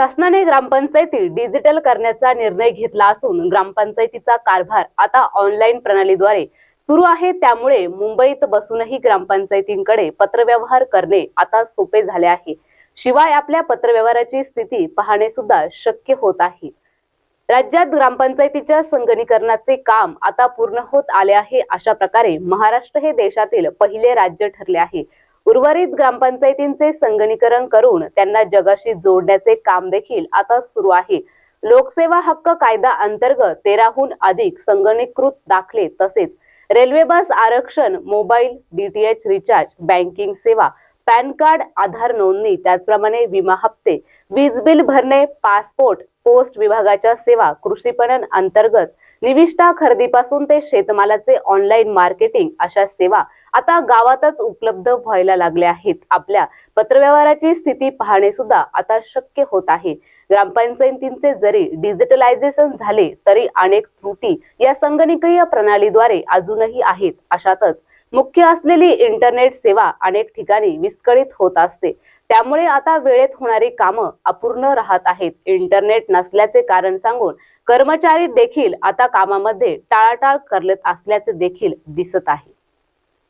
शासनाने ग्रामपंचायती डिजिटल करण्याचा निर्णय घेतला असून ग्रामपंचायतीचा कारभार आता ऑनलाईन प्रणालीद्वारे सुरू आहे. त्यामुळे मुंबईत बसूनही ग्रामपंचायतींकडे पत्रव्यवहार करणे आता सोपे झाले आहे. शिवाय आपल्या पत्रव्यवहाराची स्थिती पाहणे सुद्धा शक्य होत आहे. राज्यात ग्रामपंचायतीच्या संगणीकरणाचे काम आता पूर्ण होत आले आहे. अशा प्रकारे महाराष्ट्र हे देशातील पहिले राज्य ठरले आहे. उर्वरित ग्रामपंचायतींचे संगणीकरण करून त्यांना जगाशी जोडण्याचे काम देखील आता सुरू आहे. लोकसेवा हक्क कायदा अंतर्गत तेराहून अधिक संगणीकृत दाखले तसेच रेल्वे बस आरक्षण मोबाईल डीटीएच रिचार्ज बँकिंग सेवा पॅन कार्ड आधार नोंदणी त्याचप्रमाणे विमा हप्ते वीज बिल भरणे पासपोर्ट पोस्ट विभागाच्या सेवा कृषीपणन अंतर्गत निविष्ठा खरेदीपासून ते शेतमालाचे ऑनलाईन मार्केटिंग अशा सेवा आता गावातच उपलब्ध व्हायला लागले आहेत. आपल्या पत्रव्यवहाराची स्थिती पाहणे सुद्धा आता शक्य होत आहे. ग्रामपंचायतींचे जरी डिजिटलायझेशन झाले तरी अनेक त्रुटी या संगणकीय प्रणालीद्वारे अजूनही आहेत. अशातच मुख्य असलेली इंटरनेट सेवा अनेक ठिकाणी विस्कळीत होत असते. त्यामुळे आता वेळेत होणारी कामं अपूर्ण राहत आहेत. इंटरनेट नसल्याचे कारण सांगून कर्मचारी देखील आता कामामध्ये टाळाटाळ करत असल्याचे देखील दिसत आहे.